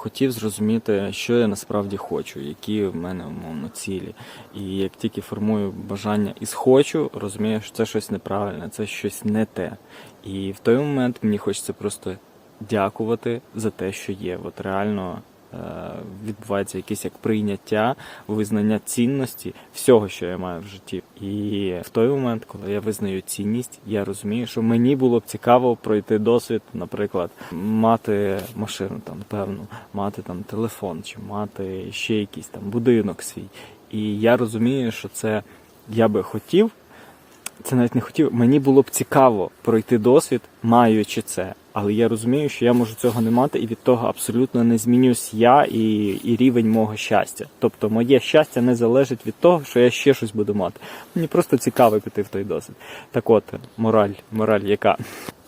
хотів зрозуміти, що я насправді хочу, які в мене умовно цілі. І як тільки формую бажання і схочу, розумію, що це щось неправильне, це щось не те. І в той момент мені хочеться просто дякувати за те, що є. От реально відбувається якесь як прийняття, визнання цінності всього, що я маю в житті. І в той момент, коли я визнаю цінність, я розумію, що мені було б цікаво пройти досвід, наприклад, мати машину там певну, мати там телефон, чи мати ще якийсь там будинок свій. І я розумію, що це я би хотів. Це навіть не хотів. Мені було б цікаво пройти досвід, маючи це. Але я розумію, що я можу цього не мати, і від того абсолютно не змінюсь я і, і рівень мого щастя. Тобто моє щастя не залежить від того, що я ще щось буду мати. Мені просто цікаво піти в той досвід. Так от, мораль, мораль яка?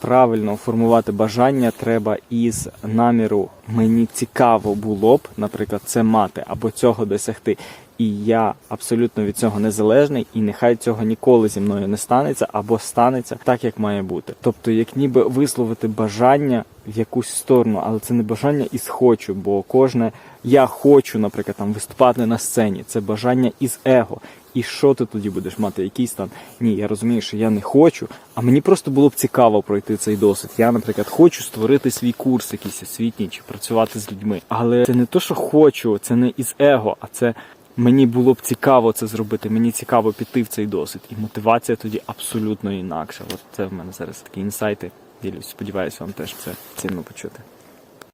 Правильно формувати бажання треба із наміру мені цікаво було б, наприклад, це мати або цього досягти. І я абсолютно від цього незалежний, і нехай цього ніколи зі мною не станеться або станеться так, як має бути. Тобто, як ніби висловити бажання в якусь сторону, але це не бажання із хочу, бо кожне я хочу, наприклад, там виступати на сцені. Це бажання із его. І що ти тоді будеш мати? Якийсь там ні, я розумію, що я не хочу, а мені просто було б цікаво пройти цей досвід. Я, наприклад, хочу створити свій курс, якийсь освітній, чи працювати з людьми. Але це не то, що хочу, це не із его, а це мені було б цікаво це зробити. Мені цікаво піти в цей досвід. І мотивація тоді абсолютно інакша. От це в мене зараз такі інсайти. Ділюсь. Сподіваюся, вам теж це цінно почути.